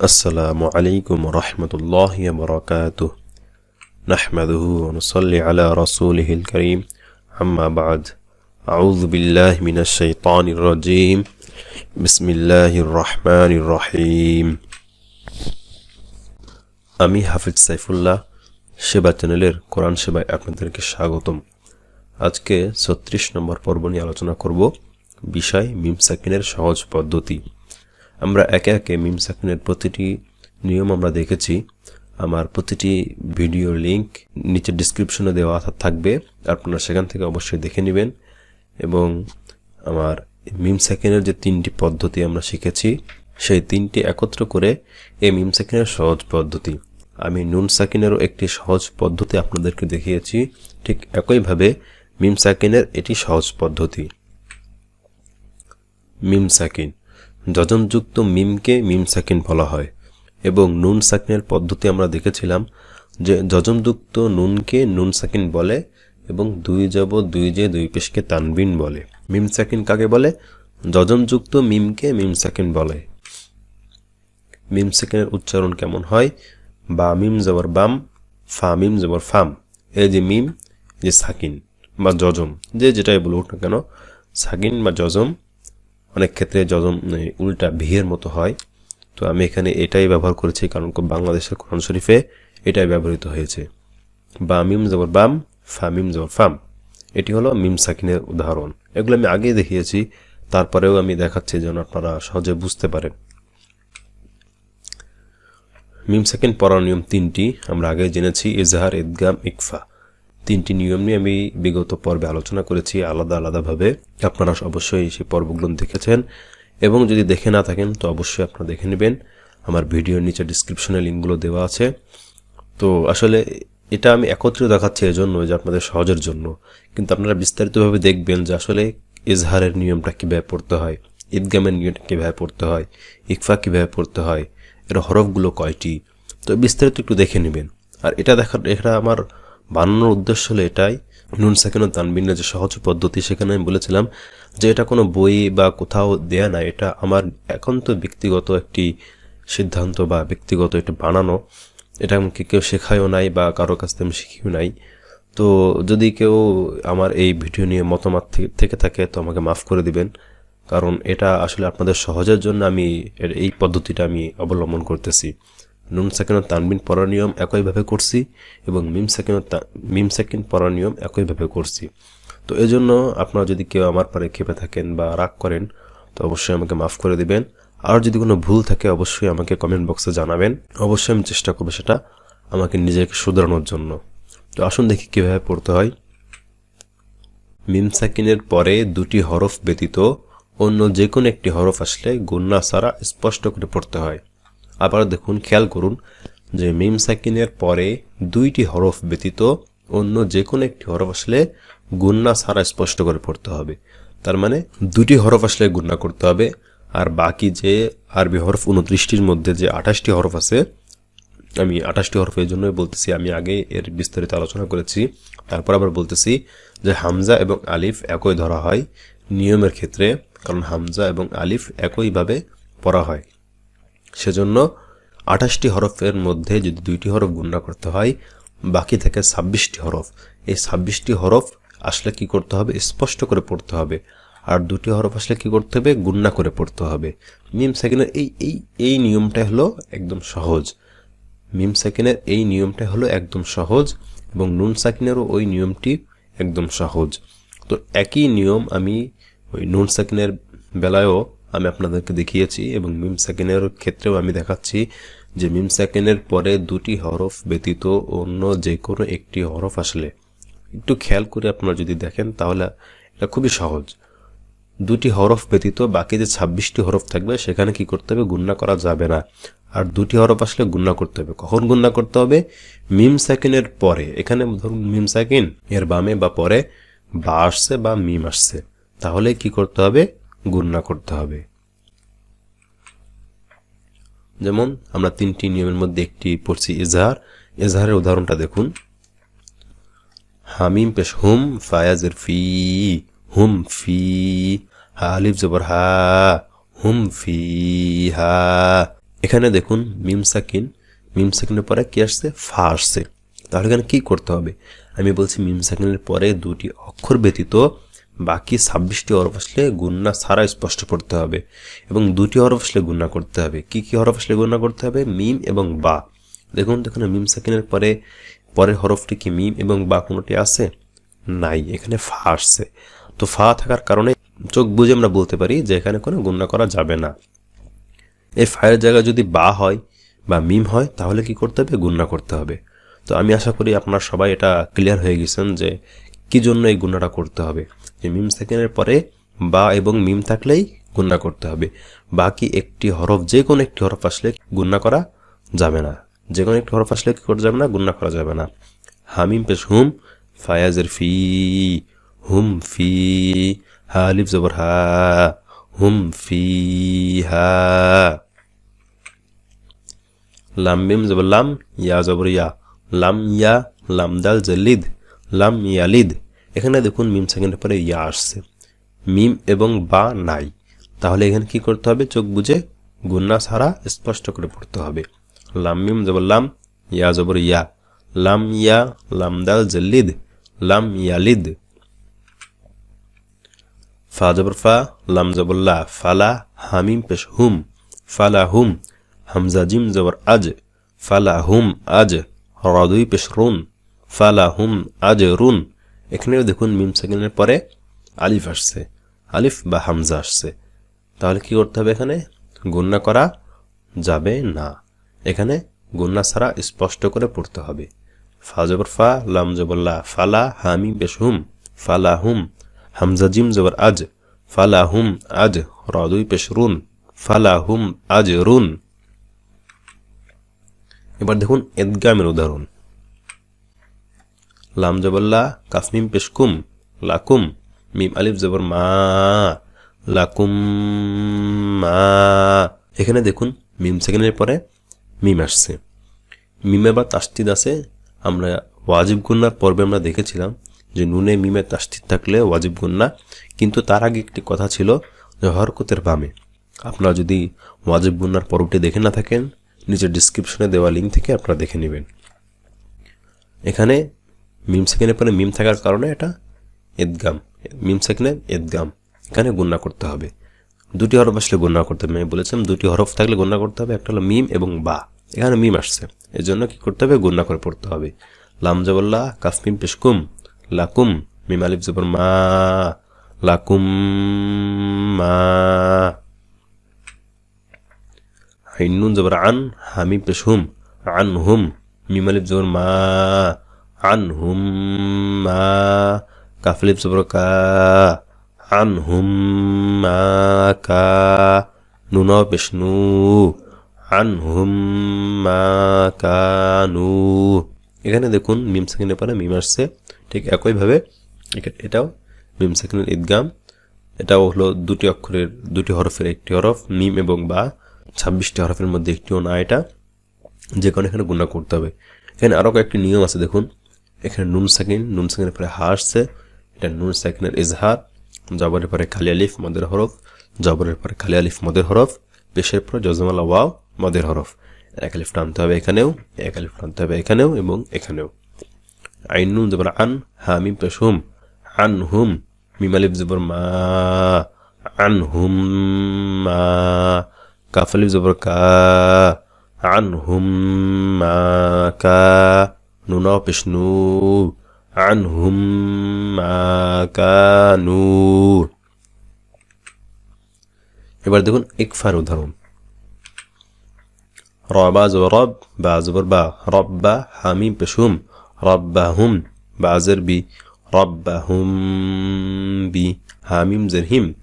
السلام عليكم ورحمة الله وبركاته نحمده ونصلي على رسوله الكريم أما بعد أعوذ بالله من الشيطان الرجيم بسم الله الرحمن الرحيم আমি হাফিজ সাইফুল্লাহ সেবা চ্যানেলের কোরআন সেবায় আপনাদেরকে স্বাগতম আজকে ছত্রিশ নম্বর পর্ব নিয়ে আলোচনা করব বিষয় মিম সাকিনের সহজ পদ্ধতি আমরা একে একে মিম সাকিনের প্রতিটি নিয়ম আমরা দেখেছি। আমার প্রতিটি ভিডিওর লিংক নিচে ডিসক্রিপশনে দেওয়া থাকবে। আপনারা সেখান থেকে অবশ্যই দেখে নেবেন। এবং আমার মিম সাকিনের যে তিনটি পদ্ধতি আমরা শিখেছি, সেই তিনটি একত্র করে এই মিম সাকিনের সহজ পদ্ধতি। আমি নুন সাকিনেরও একটি সহজ পদ্ধতি আপনাদেরকে দেখিয়েছি। ঠিক একইভাবে মিম সাকিনের এটি সহজ পদ্ধতি। মিম সাকিন। যজনযুক্ত মিমকে মিম সাকিন বলা হয়। এবং নুন সাকিনের পদ্ধতি আমরা দেখেছিলাম যে যজমযুক্ত নুনকে নুন সাকিন বলে এবং দুই জব দুই যে দুই পেশকে তানবিন বলে। মিম সাকিন কাকে বলে? যজমযুক্ত মিমকে মিম সাকিন বলে। মিম সাকিনের উচ্চারণ কেমন হয়? বা মিম জবর বাম, ফা মিম জবর ফাম। এই যে মিম যে সাকিন বা যজম, যে যেটাই বলুক না কেন, সাকিন বা যজম অনেক ক্ষেত্রে যজম উল্টা ভিয়ের মতো হয়। তো আমি এখানে এটাই ব্যবহার করেছি, কারণ বাংলাদেশের কোরআন শরীফে এটাই ব্যবহৃত হয়েছে। বা মিম জবর বাম, ফা মিম জবর ফাম। এটি হলো মিম সাকিনের উদাহরণ। এগুলো আমি আগেই দেখিয়েছি, তারপরেও আমি দেখাচ্ছি যেন আপনারা সহজে বুঝতে পারেন। মিম সাকিন পড়ার নিয়ম তিনটি, আমরা আগে জেনেছি, ইজহার, ইদগাম, ইকফা। তিনটি নিয়ম নিয়ে আমি বিগত পর্বে আলোচনা করেছি, আলাদা আলাদাভাবে। আপনারা অবশ্যই সেই পর্বগুলো দেখেছেন। এবং যদি দেখে না থাকেন, তো অবশ্যই আপনারা দেখে নেবেন। আমার ভিডিওর নিচে ডিসক্রিপশনে লিঙ্কগুলো দেওয়া আছে। তো আসলে এটা আমি একত্রে দেখাচ্ছি এজন্য যে আপনাদের সহজের জন্য। কিন্তু আপনারা বিস্তারিতভাবে দেখবেন যে আসলে ইজহারের নিয়মটা কীভাবে পড়তে হয়, ঈদগামের নিয়মটা কীভাবে পড়তে হয়, ইকফা কীভাবে পড়তে হয়, এর হরফগুলো কয়টি। তো বিস্তারিত একটু দেখে নেবেন। আর এটা দেখার এটা আমার বানানোর উদ্দেশ্য হলো এটাই। নুন সেকেন্ড তানবিনের যে সহজ পদ্ধতি, সেখানে আমি বলেছিলাম যে এটা কোনো বই বা কোথাও দেয়া না এটা আমার এখন তো ব্যক্তিগত একটি সিদ্ধান্ত বা ব্যক্তিগত এটা বানানো। এটা আমাকে কেউ শেখায়ও নাই বা কারও কাছ থেকে আমি শিখিও নাই। তো যদি কেউ আমার এই ভিডিও নিয়ে মতামত থেকে থাকে, তো আমাকে মাফ করে দিবেন। কারণ এটা আসলে আপনাদের সহজের জন্য আমি এই পদ্ধতিটা আমি অবলম্বন করতেছি। নুন সেকেন্ড তানবিন পড়ার নিয়ম একইভাবে করছি এবং মিম সেকেন্ড মিম সেকেন্ড পড়ার নিয়ম একইভাবে করছি। তো এই জন্য আপনারা যদি কেউ আমার পরে খেপে থাকেন বা রাগ করেন, তো অবশ্যই আমাকে মাফ করে দিবেন। আর যদি কোনো ভুল থাকে, অবশ্যই আমাকে কমেন্ট বক্সে জানাবেন। অবশ্যই আমি চেষ্টা করব সেটা আমাকে নিজেকে শুধরানোর জন্য। তো আসুন দেখি কীভাবে পড়তে হয়। মিম সাকিনের পরে দুটি হরফ ব্যতীত অন্য যে কোনো একটি হরফ আসলে গুন্না সারা স্পষ্ট করে পড়তে হয়। আবার দেখুন, খেয়াল করুন যে মিম সাকিনের পরে দুইটি হরফ ব্যতীত অন্য যে কোনো একটি হরফ আসলে গুন্না সারা স্পষ্ট করে পড়তে হবে। তার মানে দুটি হরফ আসলে গুন্না করতে হবে আর বাকি যে আরবি হরফ উনত্রিশটির মধ্যে যে আঠাশটি হরফ আছে, আমি আঠাশটি হরফ এই জন্যই বলতেছি, আমি আগে এর বিস্তারিত আলোচনা করেছি, তারপর আবার বলতেছি যে হামজা এবং আলিফ একই ধরা হয় নিয়মের ক্ষেত্রে, কারণ হামজা এবং আলিফ একইভাবে পড়া হয়। সেজন্য আঠাশটি হরফের মধ্যে যদি দুইটি হরফ গুণনা করতে হয়, বাকি থাকে ছাব্বিশটি হরফ। এই ছাব্বিশটি হরফ আসলে কি করতে হবে? স্পষ্ট করে পড়তে হবে। আর দুটি হরফ আসলে কি করতে হবে? গুন্না করে পড়তে হবে। মিম সেকেন্ডের এই এই এই নিয়মটাই হলো একদম সহজ। মিম সেকেন্ডের এই নিয়মটা হলো একদম সহজ এবং নুন সাকিনেরও ওই নিয়মটি একদম সহজ। তো একই নিয়ম আমি ওই নুন সাকিনের বেলায়ও আমি আপনাদেরকে দেখিয়েছি এবং মিম সেকেন্ডের ক্ষেত্রেও আমি দেখাচ্ছি যে মিম সেকেন্ডের পরে দুটি হরফ ব্যতীত অন্য যে কোনো একটি হরফ আসলে। একটু খেয়াল করে আপনারা যদি দেখেন, তাহলে এটা খুবই সহজ। দুটি হরফ ব্যতীত বাকি যে ছাব্বিশটি হরফ থাকবে, সেখানে কি করতে হবে? গুন্না করা যাবে না। আর দুটি হরফ আসলে গুন্না করতে হবে। কখন গুন্না করতে হবে? মিম সেকেন্ডের পরে। এখানে ধরুন মিম সেকেন্ড এর বামে বা পরে বা আসছে বা মিম আসছে। তাহলে কি করতে হবে? গুন্না করতে হবে। যেমন, আমরা তিনটি নিয়মের মধ্যে একটি পড়ছি ইজহার। ইজহারের উদাহরণটা দেখুন। হামিম পেশ হুম, ফায়াজের ফি, হুম ফি, হা, আলিফ জবর হা, হুম ফি, হা। এখানে দেখুন, মিম সাকিন, মিম সাকিনের পরে কি আসছে? ফা আসছে। তাহলে এখানে কি করতে হবে? আমি বলছি মিম সাকিনের পরে দুটি অক্ষর ব্যতীত বাকি ছাব্বিশটি হরফ আসলে গুন্না ছাড়া স্পষ্ট পড়তে হবে এবং দুটি হরফ আসলে গুন্না করতে হবে। কি কি হরফ আসলে গুন্না করতে হবে? মিম এবং বা। দেখুন দেখুন মিম সাকিনের পরে, পরের হরফটি কি মিম এবং বা কোনোটি আছে? নাই, এখানে ফা আসছে। তো ফা থাকার কারণে চোখ বুঝে আমরা বলতে পারি যে এখানে কোনো গুন্না করা যাবে না। এই ফায়ের জায়গায় যদি বা হয় বা মিম হয়, তাহলে কি করতে হবে? গুন্না করতে হবে। তো আমি আশা করি আপনারা সবাই এটা ক্লিয়ার হয়ে গেছেন যে কি জন্য এই গুণাটা করতে হবে। যে মিম সেকেন্ডের পরে বা এবং মিম থাকলেই গুণা করতে হবে। বাকি একটি হরফ যে কোনো একটি হরফ আসলে গুণা করা যাবে না। যে কোনো একটি হরফ আসলে কি করা যাবে না গুণা করা যাবে না। হামিম পেশ হুম, ফায়াজের ফি, হুম ফি, হা লিফ জবর হা, হুম ফি, হা। লাম মিম জবর লাম, ইয়া জবর ইয়া। লাম ইয়া, লাম দাল জলিদ, লাম ইয়ালিদ। এখানে দেখুন মিম সেকেন্ডের পরে ইয়া আসছে। মিম এবং বা নাই। তাহলে এখানে কি করতে হবে? চোখ বুঝে গুন্না ছাড়া স্পষ্ট করে পড়তে হবে। লাম মিম জবর লাম, ইয়া জবর ইয়া। লাম ইয়া, লাম দাল জলিদ লাম ইয়ালিদ। ফা জবর ফা, লাম জবর লা। ফালা হামিম পেশ হুম, ফালা হুম। হামজা জিম জবর আজ, ফালা হুম আজ। রদুই পেশ রুন, ফালা হুম আজ রুন। এখানেও দেখুন মিম সেকেন্ডের পরে আলিফ আসছে। আলিফ বা হামজা আসছে। তাহলে কি করতে হবে এখানে? গুন্না করা যাবে না। এখানে গুন্না ছাড়া স্পষ্ট করে পড়তে হবে। ফা জবর ফা, লাম জবল্লা ফালা, হামি বেশ হুম ফালা হুম হামজা, জিম জবর আজ ফালা হুম আজ রদুই পেশ রুন ফালা হুম আজ রুন এবার দেখুন এদগামের উদাহরণ। লাম জবল্লা কাফমিম পেশকুম লাকুম, মিম আলিফ জবর মা, লাকুম মা। এখানে দেখুন, মিম সেকেন্ডের পরে মিম আসছে। মিমে বা তাস্তিদ আছে। আমরা ওয়াজিব গুন্নার পর্বে আমরা দেখেছিলাম যে নুনে মিমে তাস্তিদ থাকলে ওয়াজিব গুন্না, কিন্তু তার আগে একটি কথা ছিল যে হরকতের বামে। আপনারা যদি ওয়াজিব গুন্নার পর্বটি দেখে না থাকেন, নিচের ডিসক্রিপশনে দেওয়া লিঙ্ক থেকে আপনারা দেখে নেবেন। এখানে মিম সেকেন্ডের পরে মিম থাকার কারণে এটা এদগাম। মিম সেকেন্ডে এদগাম। এখানে গুন্না করতে হবে। দুটি হরফ আসলে গুন্না করতে হবে। আমি বলেছিলাম দুটি হরফ থাকলে গুন্না করতে হবে। একটা হলো মিম এবং বা। এখানে মিম আসছে। এর জন্য কি করতে হবে? গুন্না করে পড়তে হবে। লাম জবল্লা কাফ পেশকুম লাকুম, মিম আলিফ জবর মা, লাকুম মা। হাইনুন জবর আন, হামিম পেশহুম আন হুম, মিম আলিফ জবর মা। কাফলিপ কা, নুন পেশনু আনহুম্মা কানু এখানে দেখুন মিম সেকেন্ডের পরে মিম আসছে, ঠিক একইভাবে এটাও মিম সেকেন্ডের ঈদগাম। এটাও হলো দুটি অক্ষরের, দুটি হরফের একটি হরফ, মিম এবং বা, ছাব্বিশটি হরফের মধ্যে একটিও না এটা। যে কারণে এখানে গুণা করতে হবে। এখানে আরও কয়েকটি নিয়ম আছে, দেখুন। এখানে নুন সাকিন, নুন সাকিনের পরে হা আসছে। এটা নুন সাকিনের ইজহার। জবরের পরে খালি আলিফ, মদের হরফ। জবরের পরে খালি আলিফ, মদের হরফ। পেশের পরে জজমালা, ওয়াও, মদের হরফ। এক আলিফ টানতে হবে এখানেও, এক আলিফ টানতে হবে এখানেও এবং এখানেও। আইন নুন জবর আন হা মিম পেশ হুম আন হুম, মিম আলিফ জবর মা। আন হুম মা। কাফ আলিফ জবর কা। আন হুম মা কা। নুনা পেশনু আনহুম মা কানু। এবার দেখুন ইকফার উদাহরণ। রবা জবর রব, বা জবর বা, রব্বা হামিম পেশুম, রব্বা হুম বাজের বি, রব্বা হুম বি, হামিম জেরহিম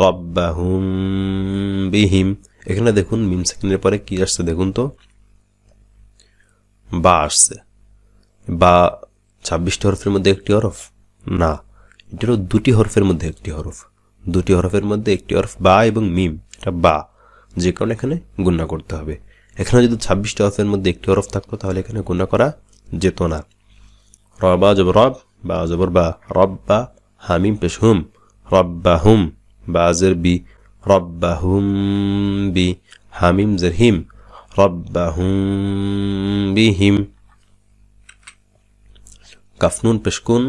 রব্বা হুম বিহিম এখানে দেখুন মিম সেকেন্ডের পরে কি আসছে দেখুন তো? বা আসছে। বা ছাব্বিশটি হরফের মধ্যে একটি হরফ? না। এটি হল দুটি হরফের মধ্যে একটি হরফ। দুটি হরফের মধ্যে একটি হরফ বা এবং মিম। এটা বা। যে কারণে এখানে গুণনা করতে হবে। এখানে যদি ছাব্বিশটি হরফের মধ্যে একটি হরফ থাকতো, তাহলে এখানে গুণনা করা যেত না। রবা জব রব, বা জবর বা রব বা হামিম পেশ হুম। রব বা হুম, বা জের বি। রব বা হুম বি, হামিম জের হিম। রব বা হুম বি, হিম। কাফনুন পেশকুন,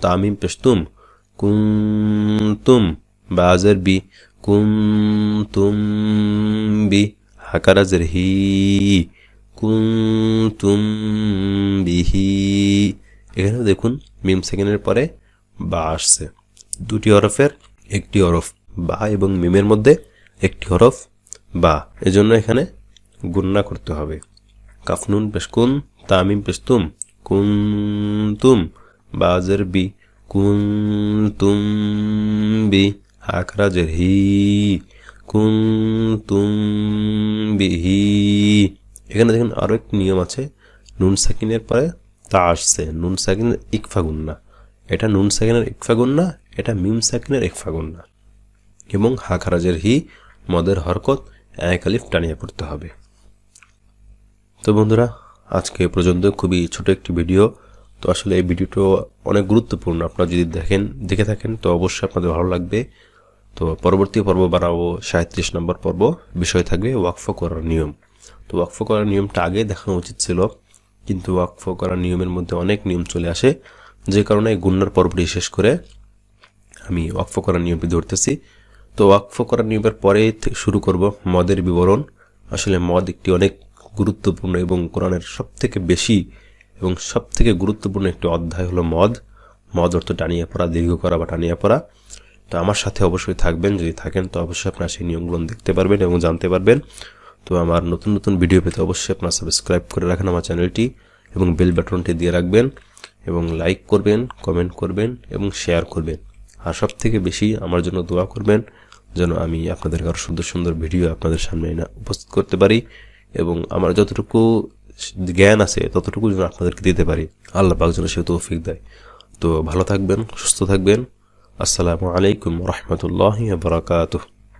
তামিম পেশতুম, কুন্তুম বাজার বি, কুন্তুম বি হাকারাজের হি কুন্তুম বিহি। এখানে দেখুন, মিম সেকেন্ডের পরে বা আসছে। দুটি হরফের একটি হরফ বা এবং মিমের মধ্যে একটি হরফ বা। এজন্য এখানে গুন্না করতে হবে। কাফনুন পেশকুন, তামিম পেশতুম কুন্তুম, বাজের বি, কুন্তুম বি হাকরাজের হি, কুন্তুম বিহি এখানে দেখুন আরও একটি নিয়ম আছে, নুন সাকিনের পরে তা আসছে। নুন সাকিনের ইকফা গুন্না। এটা নুন সাকিনের ইকফা গুন্না, এটা মিম সাকিনের ইকফা গুন্না। এবং হাখারাজের হি, মদের হরকত, এক আলিফ টানিয়ে পড়তে হবে। তো বন্ধুরা আজকে পর্যন্ত। খুবই ছোট একটি ভিডিও। তো আসলে এই ভিডিওটা অনেক গুরুত্বপূর্ণ। আপনারা যদি দেখেন, দেখে থাকেন, তো অবশ্যই আপনাদের ভালো লাগবে। তো পরবর্তী পর্ব বানাবো সাঁত্রিশ নম্বর পর্ব। বিষয় থাকবে ওয়াকফ করার নিয়ম। তো ওয়াকফ করার নিয়মটা আগে দেখানো উচিত ছিল। কিন্তু ওয়াকফ করার নিয়মের মধ্যে অনেক নিয়ম চলে আসে। যে কারণে গুন্নার পর্বটি শেষ করে আমি ওয়াকফ করার নিয়মটি ধরতেছি। তো ওয়াকফ করার নিয়মের পরে শুরু করব মদের বিবরণ। আসলে মদ একটি অনেক গুরুত্বপূর্ণ এবং কোরআনের সব থেকে বেশি এবং সব থেকে গুরুত্বপূর্ণ একটি অধ্যায় হলো মদ। মদ অর্থ টানিয়ে পড়া, দীর্ঘ করা বা টানিয়ে পড়া। তো আমার সাথে অবশ্যই থাকবেন, যদি থাকেন তো অবশ্যই আপনারা সেই নিয়মগুলো দেখতে পারবেন এবং জানতে পারবেন। তো আমার নতুন নতুন ভিডিও পেতে অবশ্যই আপনারা সাবস্ক্রাইব করে রাখেন আমার চ্যানেলটি এবং বেল বাটনটি দিয়ে রাখবেন এবং লাইক করবেন কমেন্ট করবেন এবং শেয়ার করবেন। আর সব থেকে বেশি আমার জন্য দোয়া করবেন যেন আমি আপনাদের আরও সুন্দর সুন্দর ভিডিও আপনাদের সামনে উপস্থিত করতে পারি। এবং আমার যতটুকু জ্ঞান আছে, ততটুকু যেন আপনাদেরকে দিতে পারি। আল্লাহ পাক যেন সে তৌফিক দেয়। তো ভালো থাকবেন, সুস্থ থাকবেন। আসসালামু আলাইকুম রহমতুল্লাহ বারাকাতুহ।